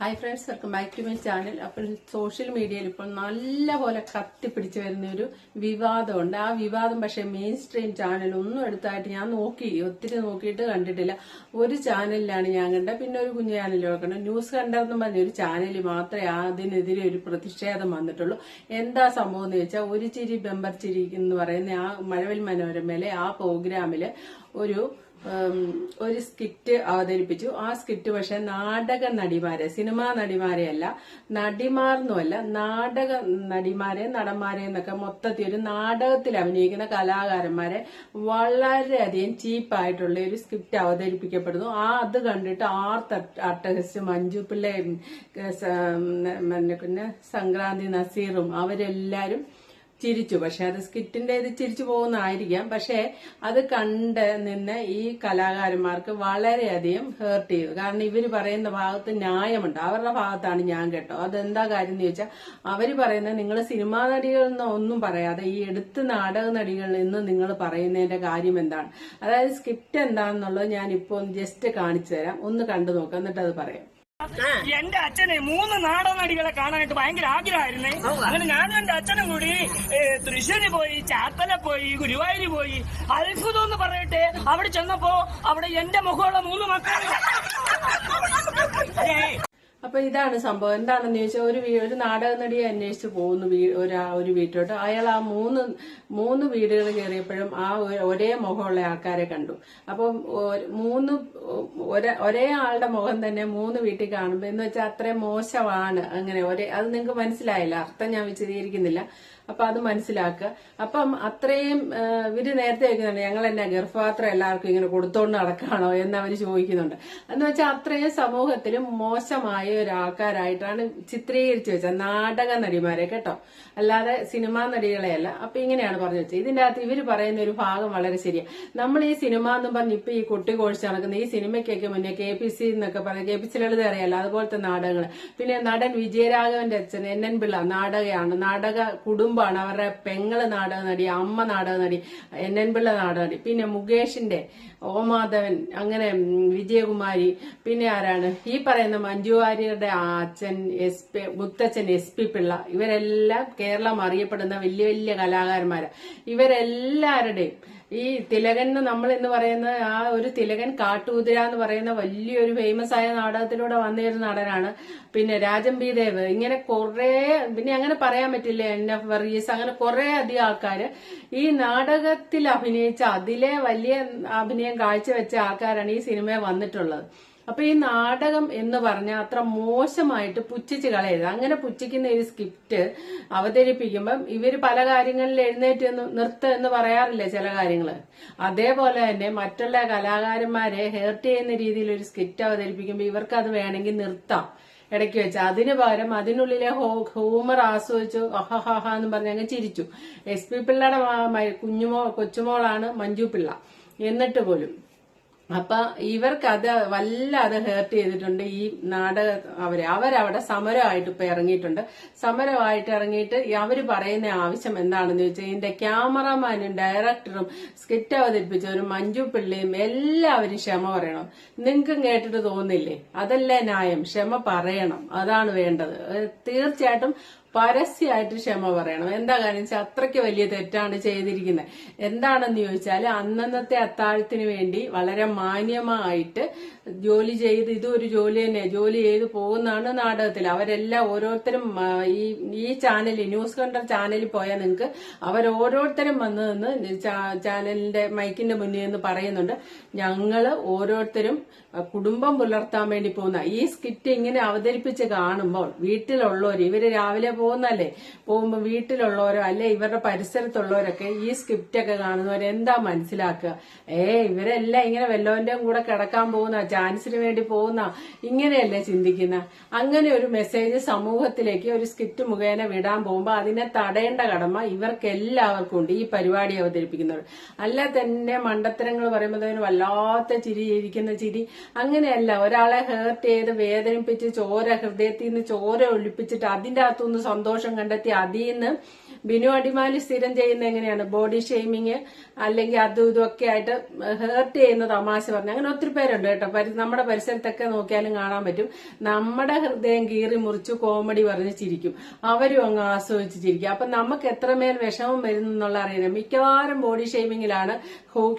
Hi friends welcome back to my channel അപ്പോൾ social മീഡിയയിൽ ഇപ്പോൾ നല്ല പോലെ കത്തിപ്പിടിച്ച് വരുന്ന ഒരു വിവാദമുണ്ട്. ആ വിവാദം പക്ഷേ മെയിൻ സ്ട്രീം ചാനൽ ഒന്നും എടുത്തായിട്ട് ഞാൻ നോക്കി ഒത്തിരി നോക്കിയിട്ട് കണ്ടിട്ടില്ല. ഒരു ചാനലിലാണ് ഞാൻ കണ്ടത്. പിന്നെ ഒരു കുഞ്ഞു ചാനലിൽ നോക്കണം. ന്യൂസ് കണ്ടെന്ന് പറഞ്ഞ ഒരു ചാനലിൽ മാത്രമേ അതിനെതിരെ ഒരു പ്രതിഷേധം വന്നിട്ടുള്ളൂ. എന്താ സംഭവം എന്ന് വെച്ചാൽ ഒരു ചിരി ബെമ്പർ ചിരി എന്ന് പറയുന്ന ആ മഴവിൽ മനോരമയിലെ ആ പ്രോഗ്രാമിൽ ഒരു ഒരു സ്കിറ്റ് അവതരിപ്പിച്ചു. ആ സ്കിറ്റ് പക്ഷെ നാടക നടിമാരെ സിനിമാ നടിമാരെ അല്ല നടിമാർന്നുമല്ല നാടക നടിമാരെ നടന്മാരെ എന്നൊക്കെ മൊത്തത്തിൽ ഒരു നാടകത്തിൽ അഭിനയിക്കുന്ന കലാകാരന്മാരെ വളരെയധികം ചീപ്പായിട്ടുള്ള ഒരു സ്കിറ്റ് അവതരിപ്പിക്കപ്പെടുന്നു. ആ അത് കണ്ടിട്ട് ആർ അട്ടഹസ് മഞ്ജു പിള്ളയും പിന്നെ സംക്രാന്തി നസീറും അവരെല്ലാരും ചിരിച്ചു. പക്ഷെ അത് സ്കിറ്റിന്റെ ഇത് ചിരിച്ചു പോകുന്നതായിരിക്കാം. പക്ഷെ അത് കണ്ട് നിന്ന് ഈ കലാകാരന്മാർക്ക് വളരെയധികം ഹേർട്ട് ചെയ്തു. കാരണം ഇവർ പറയുന്ന ഭാഗത്ത് ന്യായമുണ്ട്. അവരുടെ ഭാഗത്താണ് ഞാൻ കേട്ടോ. അതെന്താ കാര്യം എന്ന് ചോദിച്ചാൽ അവർ പറയുന്നത് നിങ്ങൾ സിനിമാ നടികളിൽ നിന്ന് ഒന്നും പറയാതെ ഈ എടുത്ത് നാടക നടികളിൽ നിന്ന് നിങ്ങൾ പറയുന്നതിന്റെ കാര്യം എന്താണ്? അതായത് സ്ക്രിപ്റ്റ് എന്താണെന്നുള്ളത് ഞാൻ ഇപ്പോൾ ജസ്റ്റ് കാണിച്ചു തരാം. ഒന്ന് കണ്ടു നോക്കാം. എന്നിട്ട് അത് പറയാം. എന്റെ അച്ഛനെ മൂന്ന് നാടൻ നടികളെ കാണാനായിട്ട് ഭയങ്കര ആഗ്രഹമായിരുന്നേ. അങ്ങനെ ഞാനും എന്റെ അച്ഛനും കൂടി തൃശ്ശൂര് പോയി ചാത്തല പോയി ഗുരുവായൂര് പോയി അത്ഭുതം എന്ന് പറയട്ടെ. അവിടെ ചെന്നപ്പോ അവിടെ എന്റെ മുഖമുള്ള മൂന്ന് മക്കൾ അപ്പൊ ഇതാണ് സംഭവം. എന്താണെന്ന് ചോദിച്ചാൽ ഒരു ഒരു നാടക നടിയെ അന്വേഷിച്ച് പോകുന്നു ഒരു ഒരു വീട്ടിലോട്ട്. അയാൾ ആ മൂന്ന് മൂന്ന് വീടുകൾ കയറിയപ്പോഴും ആ ഒരേ മുഖമുള്ള ആൾക്കാരെ കണ്ടു. അപ്പോൾ മൂന്ന് ഒരേ- ആളുടെ മുഖം തന്നെ മൂന്ന് വീട്ടിൽ കാണുമ്പോൾ എന്ന് വെച്ചാൽ അത്രയും മോശമാണ്. അങ്ങനെ ഒരേ അത് നിങ്ങൾക്ക് മനസ്സിലായില്ല. അർത്ഥം ഞാൻ വിശദീകരിക്കുന്നില്ല. അപ്പൊ അത് മനസ്സിലാക്കുക. അപ്പം അത്രയും ഇവർ നേരത്തെ വെക്കുന്നുണ്ട് ഞങ്ങൾ എന്നാ ഗർഭപാത്രം എല്ലാവർക്കും ഇങ്ങനെ കൊടുത്തോണ്ട് നടക്കാണോ എന്ന് അവർ ചോദിക്കുന്നുണ്ട്. എന്ന് വെച്ചാൽ അത്രയും സമൂഹത്തിലും മോശമായ ഒരാൾക്കാരായിട്ടാണ് ചിത്രീകരിച്ചു വെച്ചത് നാടക നടിമാരെ കേട്ടോ. അല്ലാതെ സിനിമാ നടികളെയല്ല. അപ്പൊ ഇങ്ങനെയാണ് പറഞ്ഞു വെച്ചത്. ഇതിന്റെ അകത്ത് ഇവർ പറയുന്ന ഒരു ഭാഗം വളരെ ശരിയാണ് നമ്മൾ ഈ സിനിമ എന്ന് പറഞ്ഞ് ഇപ്പൊ ഈ കുട്ടി കോഴ്സ് നടക്കുന്ന ഈ സിനിമയ്ക്കൊക്കെ മുന്നേ കെ പി സി എന്നൊക്കെ പറയാം. കെ പി സി ലളിത അറിയാലോ അതുപോലത്തെ നാടകങ്ങൾ പിന്നെ നടൻ വിജയരാഘവന്റെ അച്ഛൻ എൻ എൻ പിള്ള നാടകയാണ്. നാടക കുടുംബമാണ് അവരുടെ പെങ്ങൾ നാടക നടി അമ്മ നാടക നടി എൻ എൻ പിള്ള നാടക നടി പിന്നെ മുകേഷിന്റെ ഓമാധവൻ അങ്ങനെ വിജയകുമാരി പിന്നെ ആരാണ്? ഈ പറയുന്ന മഞ്ജു വാര്യരുടെ അച്ഛൻ എസ് പി മുത്തച്ഛൻ എസ് പി പിള്ള ഇവരെല്ലാം കേരളം അറിയപ്പെടുന്ന വലിയ വലിയ കലാകാരന്മാരാണ് ഇവരെല്ലാവരുടെയും ഈ തിലകൻ നമ്മൾ എന്ന് പറയുന്ന ആ ഒരു തിലകൻ കാട്ടുകുതിര എന്ന് പറയുന്ന വലിയൊരു ഫേമസ് ആയ നാടകത്തിലൂടെ വന്ന ഒരു നടനാണ്. പിന്നെ രാജൻ ബി ദേവ്. ഇങ്ങനെ കുറെ പിന്നെ അങ്ങനെ പറയാൻ പറ്റില്ല എൻ എഫ് വർഗീസ്. അങ്ങനെ കുറെ അധികം ആൾക്കാര് ഈ നാടകത്തിൽ അഭിനയിച്ച അതിലെ വലിയ അഭിനയം കാഴ്ചവെച്ച ആൾക്കാരാണ് ഈ സിനിമയെ വന്നിട്ടുള്ളത്. അപ്പൊ ഈ നാടകം എന്ന് പറഞ്ഞാൽ അത്ര മോശമായിട്ട് പുച്ഛിച്ച് കളയരുത്. അങ്ങനെ പുച്ഛിക്കുന്ന ഒരു സ്ക്രിപ്റ്റ് അവതരിപ്പിക്കുമ്പം ഇവർ പല കാര്യങ്ങളിൽ എഴുന്നേറ്റ് നിന്ന് നിർത്ത് എന്ന് പറയാറില്ല ചില കാര്യങ്ങൾ അതേപോലെ തന്നെ മറ്റുള്ള കലാകാരന്മാരെ ഹേർട്ട് ചെയ്യുന്ന രീതിയിൽ ഒരു സ്ക്രിപ്റ്റ് അവതരിപ്പിക്കുമ്പോൾ ഇവർക്ക് അത് വേണമെങ്കിൽ നിർത്താം. ഇടയ്ക്ക് വെച്ച്. അതിന് പകരം അതിനുള്ളിലെ ഹ്യൂമർ ആസ്വദിച്ചു അഹഹഹ എന്ന് പറഞ്ഞ് അങ്ങ് ചിരിച്ചു. എസ് പി പിള്ളയുടെ കുഞ്ഞുമോ കൊച്ചുമോളാണ് മഞ്ജു പിള്ള. എന്നിട്ട് പോലും അപ്പൊ ഇവർക്ക് അത് വല്ലാതെ ഹേർട്ട് ചെയ്തിട്ടുണ്ട്. ഈ നാടക അവർ അവരവിടെ സമരമായിട്ട് ഇപ്പൊ ഇറങ്ങിയിട്ടുണ്ട്. സമരമായിട്ട് ഇറങ്ങിയിട്ട് അവർ പറയുന്ന ആവശ്യം എന്താണെന്ന് ചോദിച്ചാൽ ഇതിന്റെ ക്യാമറമാനും ഡയറക്ടറും സ്കിറ്റ് അവതരിപ്പിച്ചവരും മഞ്ജു പിള്ളയും എല്ലാവരും ക്ഷമ പറയണം. നിങ്ങൾക്കും കേട്ടിട്ട് തോന്നില്ലേ? അതല്ലേ ന്യായം? ക്ഷമ പറയണം. അതാണ് വേണ്ടത്. തീർച്ചയായിട്ടും പരസ്യമായിട്ട് ക്ഷമ പറയണം. എന്താ കാര്യം വെച്ചാൽ അത്രയ്ക്ക് വലിയ തെറ്റാണ് ചെയ്തിരിക്കുന്നത് എന്താണെന്ന് ചോദിച്ചാൽ അന്നന്നത്തെ അത്താഴത്തിന് വേണ്ടി വളരെ മാന്യമായിട്ട് ജോലി ചെയ്ത് ഇതൊരു ജോലി തന്നെ ജോലി ചെയ്ത് പോകുന്നതാണ് നാടകത്തിൽ അവരെല്ലാം ഓരോരുത്തരും ഈ ഈ ചാനലിൽ ന്യൂസ് കണ്ടർ ചാനലിൽ പോയാൽ നിങ്ങൾക്ക് അവരോരോരുത്തരും വന്ന് നിന്ന് ചാനലിന്റെ മൈക്കിന്റെ മുന്നിൽ നിന്ന് പറയുന്നുണ്ട്. ഞങ്ങൾ ഓരോരുത്തരും കുടുംബം പുലർത്താൻ വേണ്ടി പോകുന്ന ഈ സ്കിറ്റ് ഇങ്ങനെ അവതരിപ്പിച്ച് കാണുമ്പോൾ വീട്ടിലുള്ളവർ ഇവർ രാവിലെ പോകുന്നല്ലേ? പോകുമ്പോൾ വീട്ടിലുള്ളവരോ അല്ലെ ഇവരുടെ പരിസരത്തുള്ളവരൊക്കെ ഈ സ്ക്രിപ്റ്റ് ഒക്കെ കാണുന്നവരെന്താ മനസ്സിലാക്കുക? ഏ ഇവരെല്ലാം ഇങ്ങനെ വല്ലവന്റെയും കൂടെ കിടക്കാൻ പോകുന്ന ചാൻസിന് വേണ്ടി പോകുന്ന ഇങ്ങനെയല്ലേ ചിന്തിക്കുന്ന? അങ്ങനെ ഒരു മെസ്സേജ് സമൂഹത്തിലേക്ക് ഒരു സ്ക്രിപ്റ്റ് മുഖേന വിടാൻ പോകുമ്പോൾ അതിനെ തടയേണ്ട കടമ ഇവർക്ക് എല്ലാവർക്കും ഉണ്ട് ഈ പരിപാടി അവതരിപ്പിക്കുന്നവർ അല്ല തന്നെ മണ്ടത്തരങ്ങൾ പറയുമ്പോൾ അതിന് വല്ലാത്ത ചിരി ഇരിക്കുന്ന ചിരി. അങ്ങനെയല്ല ഒരാളെ ഹേർട്ട് ചെയ്ത് വേദനിപ്പിച്ച് ചോര ഹൃദയത്തിൽ നിന്ന് ചോര ഒളിപ്പിച്ചിട്ട് അതിന്റെ അകത്തുനിന്ന് സന്തോഷം കണ്ടെത്തി അതിൽ നിന്ന് ബിനു അടിമാലി സ്ഥിരം ചെയ്യുന്ന എങ്ങനെയാണ്? ബോഡി ഷെയ്മിങ് അല്ലെങ്കിൽ അതും ഇതൊക്കെ ആയിട്ട് ഹേർട്ട് ചെയ്യുന്ന തമാശ പറഞ്ഞു. അങ്ങനെ ഒത്തിരി പേരുണ്ട് കേട്ടോ. നമ്മുടെ പരിസരത്തൊക്കെ നോക്കിയാലും കാണാൻ പറ്റും. നമ്മുടെ ഹൃദയം കീറി മുറിച്ച് കോമഡി പറഞ്ഞ് ചിരിക്കും. അവരും അങ്ങ് ആസ്വദിച്ച് ചിരിക്കും. അപ്പൊ നമുക്ക് എത്രമേൽ വിഷമം വരുന്നു എന്നുള്ള അറിയില്ല. മിക്കവാറും ബോഡി ഷെയ്മിങ്ങിലാണ്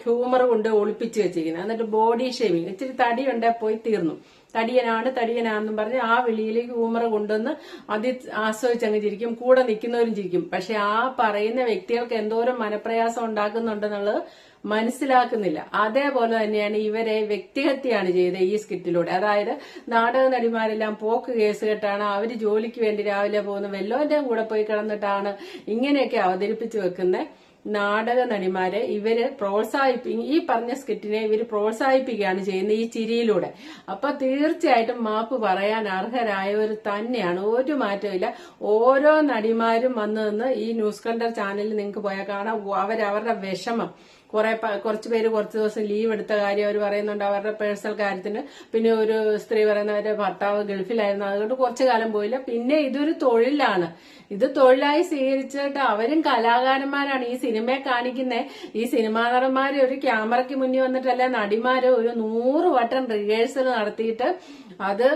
ഹ്യൂമർ കൊണ്ട് ഒളിപ്പിച്ച് വെച്ചിരിക്കുന്നത്. എന്നിട്ട് ബോഡി ഷെയ്മിങ് ഇച്ചിരി തടിയുണ്ടെ പോയി തീർന്നു. തടിയനാണ് തടിയനാണെന്നും പറഞ്ഞ് ആ വിളിയിലേക്ക് ഊമറ കൊണ്ടുവന്ന് അതി ആസ്വദിച്ചങ്ങ് ചിരിക്കും. കൂടെ നിൽക്കുന്നവരും ചിരിക്കും. പക്ഷെ ആ പറയുന്ന വ്യക്തികൾക്ക് എന്തോരം മനപ്രയാസം ഉണ്ടാക്കുന്നുണ്ടെന്നുള്ളത് മനസ്സിലാക്കുന്നില്ല. അതേപോലെ തന്നെയാണ് ഇവരെ വ്യക്തിഹത്യാണ് ചെയ്തത് ഈ സ്കിറ്റിലൂടെ. അതായത് നാടക നടിമാരെല്ലാം പോക്ക് കേസ് കെട്ടാണ് അവർ ജോലിക്ക് വേണ്ടി രാവിലെ പോകുന്ന വെല്ലോന്റെയും കൂടെ പോയി കിടന്നിട്ടാണ് ഇങ്ങനെയൊക്കെ അവതരിപ്പിച്ചു വെക്കുന്നത് നാടക നടിമാരെ ഇവർ പ്രോത്സാഹിപ്പി ഈ പറഞ്ഞ സ്കിറ്റിനെ ഇവർ പ്രോത്സാഹിപ്പിക്കുകയാണ് ചെയ്യുന്നത് ഈ ചിരിയിലൂടെ. അപ്പൊ തീർച്ചയായിട്ടും മാപ്പ് പറയാൻ അർഹരായവർ തന്നെയാണ്. ഒരു മാറ്റമില്ല ഓരോ നടിമാരും വന്നു ഈ ന്യൂസ് കണ്ടർ ചാനലിൽ നിങ്ങൾക്ക് പോയാൽ കാണാം. അവരവരുടെ വിഷമം. കുറെ കുറച്ച് പേര് കുറച്ച് ദിവസം ലീവ് എടുത്ത കാര്യം അവർ പറയുന്നുണ്ട്. അവരുടെ പേഴ്സണൽ കാര്യത്തിന്. പിന്നെ ഒരു സ്ത്രീ പറയുന്ന അവരുടെ ഭർത്താവ് ഗൾഫിലായിരുന്നു. അതുകൊണ്ട് കുറച്ചു കാലം പോയില്ല. പിന്നെ ഇതൊരു തൊഴിലാണ്. ഇത് തൊഴിലായി സ്വീകരിച്ചിട്ട് അവരും കലാകാരന്മാരാണ്. ഈ സിനിമയെ കാണിക്കുന്നത് ഈ സിനിമാ നടന്മാര് ഒരു ക്യാമറയ്ക്ക് മുന്നിൽ വന്നിട്ടല്ല നടിമാര് ഒരു നൂറ് വട്ടം റിഹേഴ്സൽ നടത്തിയിട്ട് അത്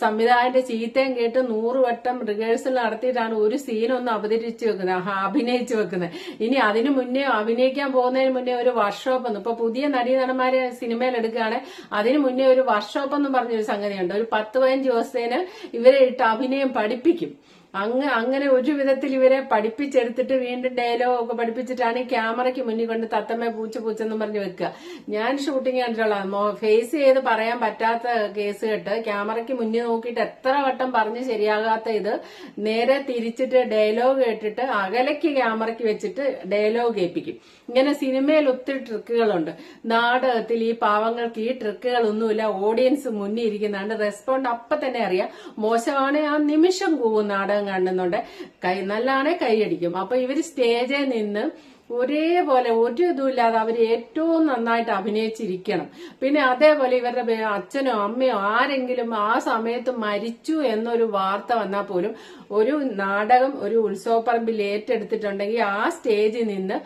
സംവിധായകന്റെ ചീത്തയും കേട്ട് നൂറ് വട്ടം റിഹേഴ്സൽ നടത്തിയിട്ടാണ് ഒരു സീനൊന്ന് അവതരിച്ച് വെക്കുന്നത്. അഭിനയിച്ചു വെക്കുന്നത്. ഇനി അതിനു മുന്നേ അഭിനയിക്കാൻ പോകുന്നതിന് മുന്നേ ഒരു വർക്ക്ഷോപ്പ് ഒന്ന് ഇപ്പൊ പുതിയ നടീനടന്മാരെ സിനിമയിൽ എടുക്കുകയാണെങ്കിൽ അതിനു മുന്നേ ഒരു വർക്ക്ഷോപ്പ് എന്ന് പറഞ്ഞൊരു സംഗതിയുണ്ട്. ഒരു പത്ത് പതിനഞ്ച് ദിവസത്തേന് ഇവരെ ഇട്ട് അഭിനയം പഠിപ്പിക്കും. അങ്ങ് അങ്ങനെ ഒരു വിധത്തിൽ ഇവരെ പഠിപ്പിച്ചെടുത്തിട്ട് വീണ്ടും ഡയലോഗ് ഒക്കെ പഠിപ്പിച്ചിട്ടാണ് ഈ ക്യാമറയ്ക്ക് മുന്നിൽ കൊണ്ട് തത്തമ്മ പൂച്ച പൂച്ചെന്നും പറഞ്ഞ് വെക്കുക. ഞാൻ ഷൂട്ടിംഗ് കണ്ടിട്ടുള്ള ഫേസ് ചെയ്ത് പറയാൻ പറ്റാത്ത കേസ് കേട്ട് ക്യാമറയ്ക്ക് മുന്നിൽ നോക്കിയിട്ട് എത്ര വട്ടം പറഞ്ഞ് ശരിയാകാത്ത ഇത് നേരെ തിരിച്ചിട്ട് ഡയലോഗ് കേട്ടിട്ട് അകലയ്ക്ക് ക്യാമറയ്ക്ക് വെച്ചിട്ട് ഡയലോഗ് കേൾപ്പിക്കും ഇങ്ങനെ സിനിമയിൽ ഒത്തിരി ട്രിക്കുകളുണ്ട് നാടകത്തിൽ ഈ പാവങ്ങൾക്ക് ഈ ട്രിക്കുകളൊന്നുമില്ല ഓഡിയൻസ് മുന്നിൽ ഇരിക്കുന്നുണ്ട് റെസ്പോണ്ട് അപ്പൊ തന്നെ അറിയാം. മോശമാണ്. ആ നിമിഷം കൂവും നാടകം കാണുന്നുണ്ട്. കൈ നല്ലാണെ കൈയടിക്കും. അപ്പൊ ഇവർ സ്റ്റേജിൽ നിന്ന് ഒരേപോലെ ഒരു ഇതുമില്ലാതെ അവർ ഏറ്റവും നന്നായിട്ട് അഭിനയിച്ചിരിക്കണം. പിന്നെ അതേപോലെ ഇവരുടെ അച്ഛനോ അമ്മയോ ആരെങ്കിലും ആ സമയത്ത് മരിച്ചു എന്നൊരു വാർത്ത വന്നാൽ പോലും ഒരു നാടകം ഒരു ഉത്സവപ്പറമ്പിൽ ഏറ്റെടുത്തിട്ടുണ്ടെങ്കിൽ ആ സ്റ്റേജിൽ നിന്ന്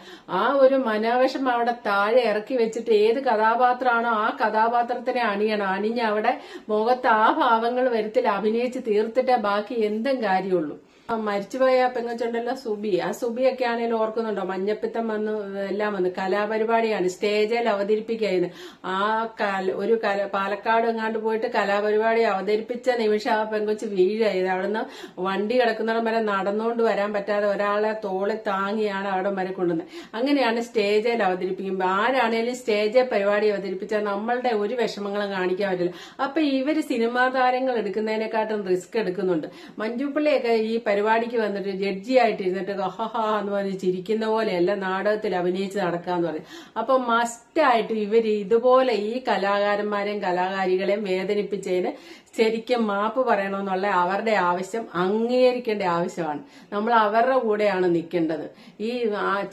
ആ ഒരു മനോവിഷം അവിടെ താഴെ ഇറക്കി വെച്ചിട്ട് ഏത് കഥാപാത്രമാണോ ആ കഥാപാത്രത്തിനെ അണിയണം. അണിഞ്ഞ് അവിടെ മുഖത്ത് ആ ഭാവങ്ങൾ വരുത്തിൽ അഭിനയിച്ച് തീർത്തിട്ടേ ബാക്കി എന്തും കാര്യമുള്ളൂ. മരിച്ചുപോയ പെങ്ങച്ചുണ്ടല്ലോ സുബി. ആ സുബിയൊക്കെ ആണെങ്കിലും ഓർക്കുന്നുണ്ടോ? മഞ്ഞപ്പിത്തം വന്ന് എല്ലാം വന്ന്. കലാപരിപാടിയാണ്. സ്റ്റേജിൽ അവതരിപ്പിക്കുന്നത് ആ കല ഒരു കല പാലക്കാട് എങ്ങാണ്ട് പോയിട്ട് കലാപരിപാടി അവതരിപ്പിച്ച നിമിഷം ആ പെങ്കൊച്ച് വീഴായത് അവിടുന്ന് വണ്ടി കിടക്കുന്നിടം വരെ നടന്നുകൊണ്ട് വരാൻ പറ്റാതെ ഒരാളെ തോളെ താങ്ങിയാണ് അവിടെ വരെ കൊണ്ടുവന്നത്. അങ്ങനെയാണ് സ്റ്റേജിൽ അവതരിപ്പിക്കുമ്പോൾ ആരാണേലും സ്റ്റേജ് പരിപാടി അവതരിപ്പിച്ചാൽ നമ്മളുടെ ഒരു വിഷമങ്ങളും കാണിക്കാൻ പറ്റില്ല. അപ്പൊ ഇവർ സിനിമാ താരങ്ങൾ എടുക്കുന്നതിനെക്കാട്ടും റിസ്ക് എടുക്കുന്നുണ്ട്. മഞ്ജുപ്പിള്ളിയൊക്കെ ഈ പരിപാടിക്ക് വന്നിട്ട് ജഡ്ജി ആയിട്ട് ഇരുന്നിട്ട് ഹഹാ എന്ന് പറഞ്ഞ് ചിരിക്കുന്ന പോലെയല്ല നാടകത്തിൽ അഭിനയിച്ച് നടക്കാന്ന് പറഞ്ഞു. അപ്പൊ മസ്റ്റായിട്ട് ഇവർ ഇതുപോലെ ഈ കലാകാരന്മാരെയും കലാകാരികളെയും വേദനിപ്പിച്ചതിന് ശരിക്കും മാപ്പ് പറയണമെന്നുള്ള അവരുടെ ആവശ്യം അംഗീകരിക്കേണ്ട ആവശ്യമാണ്. നമ്മൾ അവരുടെ കൂടെയാണ് നിൽക്കേണ്ടത്. ഈ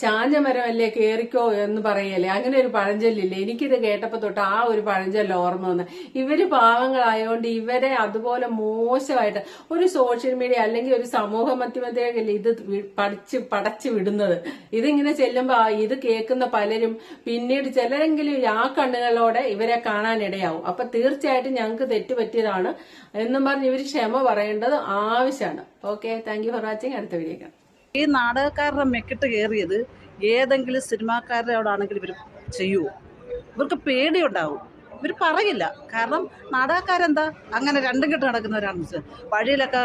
ചാഞ്ഞ മരമല്ലേ കേറിക്കോ എന്ന് പറയല്ലേ? അങ്ങനെ ഒരു പഴഞ്ചൊല്ലില്ലേ? എനിക്കിത് കേട്ടപ്പോ തൊട്ട് ആ ഒരു പഴഞ്ചൊല്ല ഓർമ്മ വന്ന്. ഇവർ പാവങ്ങളായതുകൊണ്ട് ഇവരെ അതുപോലെ മോശമായിട്ട് ഒരു സോഷ്യൽ മീഡിയ അല്ലെങ്കിൽ ഒരു സമൂഹ മാധ്യമത്തിലേക്കല്ലേ ഇത് പഠിച്ച് പടച്ചു വിടുന്നത്? ഇതിങ്ങനെ ചെല്ലുമ്പോ ആ ഇത് കേൾക്കുന്ന പലരും പിന്നീട് ചിലരെങ്കിലും ആ കണ്ണുകളോടെ ഇവരെ കാണാനിടയാവും. അപ്പൊ തീർച്ചയായിട്ടും ഞങ്ങൾക്ക് തെറ്റുപറ്റിയതാണ് എന്നും പറഞ്ഞ് ഇവർ ക്ഷമ പറയേണ്ടത് ആവശ്യമാണ്. ഓക്കെ താങ്ക് ഫോർ വാച്ചിങ് അടുത്ത വീഡിയോ ഈ നാടകക്കാരുടെ മെക്കിട്ട് കയറിയത് ഏതെങ്കിലും സിനിമാക്കാരുടെ അവിടെ ആണെങ്കിൽ ഇവർ ചെയ്യുമോ ഇവർക്ക് പേടിയുണ്ടാവും. ഇവർ പറയില്ല. കാരണം നാടകക്കാരെന്താ? അങ്ങനെ രണ്ടും കെട്ട് നടക്കുന്നവരാണെന്ന് വെച്ചാൽ വഴിയിലൊക്കെ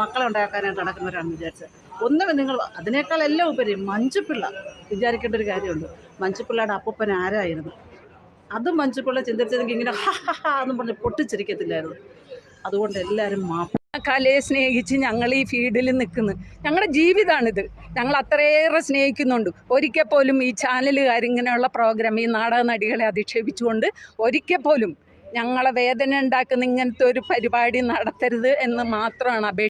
മക്കളെ ഉണ്ടാക്കാനായിട്ട് നടക്കുന്നവരാണെന്ന് വിചാരിച്ചത് ഒന്നും നിങ്ങൾ അതിനേക്കാൾ എല്ലാം ഉപരി മഞ്ചുപിള്ള വിചാരിക്കേണ്ട ഒരു കാര്യമുണ്ട്. മഞ്ചുപിള്ളയുടെ അപ്പൂപ്പൻ ആരായിരുന്നു? അത് മഞ്ജുപിള്ള ചിന്തിച്ചതെങ്കിൽ ഇങ്ങനെ എന്നും എന്ന് പറഞ്ഞ് പൊട്ടിച്ചിരിക്കത്തില്ലായിരുന്നു. അതുകൊണ്ട് എല്ലാവരും മാപ്പ്. കലയെ സ്നേഹിച്ച് ഞങ്ങൾ ഈ ഫീൽഡിൽ നിൽക്കുന്നു. ഞങ്ങളുടെ ജീവിതമാണിത് ഞങ്ങൾ അത്രയേറെ സ്നേഹിക്കുന്നുണ്ട്. ഒരിക്കൽ പോലും ഈ ചാനലുകാർ ഇങ്ങനെയുള്ള പ്രോഗ്രാം ഈ നാടക നടികളെ അധിക്ഷേപിച്ചുകൊണ്ട് ഒരിക്കൽ പോലും ഞങ്ങളെ വേദന ഉണ്ടാക്കുന്ന ഇങ്ങനത്തെ ഒരു പരിപാടി നടത്തരുത് എന്ന് മാത്രമാണ് അപേക്ഷ